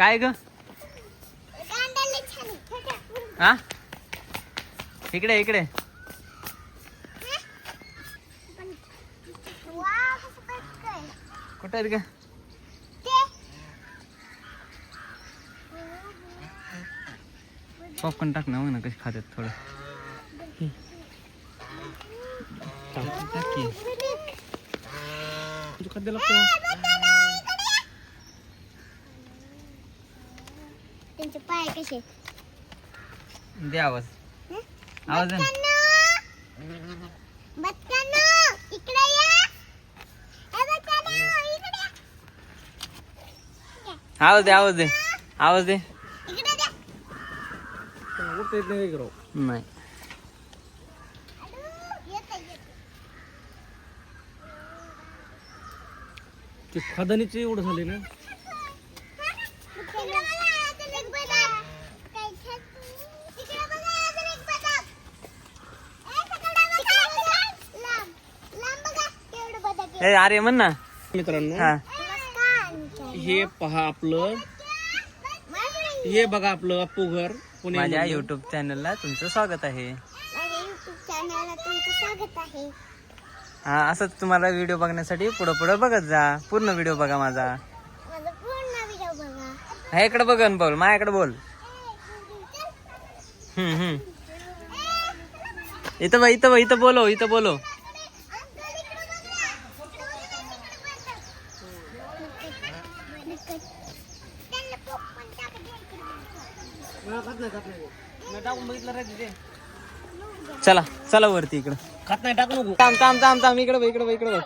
काय ग? हा? इकडे इकडे. कुठे आहेत ग? पॉपकॉर्न टाक ना मग ना कशी खातात थोडं. टाक टाक की. खाद्य लागतं. त्यांचे पाय कसे? दे आवाज आवाज आहे बच्चांनो इकडे या! ए बच्चांनो इकडे या. आवाज दे आवाज दे. आवाज दे. इकडे द्या नाही. ते खादानीचे एवढं झाले ना इकडे बघा, अजून एक बदाम. काय खातो? इकडे बघा, अजून एक बदाम. ए, सगळं बघा. लांब. लांब बघा, ए अरे म्हण ना. मित्रांनो हा. हे पहा आपलं. हे बघा आपलं अप्पू घर पुणे माझ्या युट्यूब चॅनलला तुमचं स्वागत आहे माझ्या युट्यूब चॅनलला तुमचं स्वागत आहे. हा असंच तुम्हाला व्हिडिओ बघण्यासाठी पुढं पुढं बघत जा. पूर्ण व्हिडिओ बघा माझा. माझा पूर्ण व्हिडिओ बघा हा इकडे बघन बोल. माझ्याकडे बोल. हम्म हम्म. इथं बघ इथं बघ इथं बोलो इथं बोलो चला चला वरती इकडं. खात नाही टाकू नको. थांब थांब थांब थांब. इकडे इकडे इकडे बघ.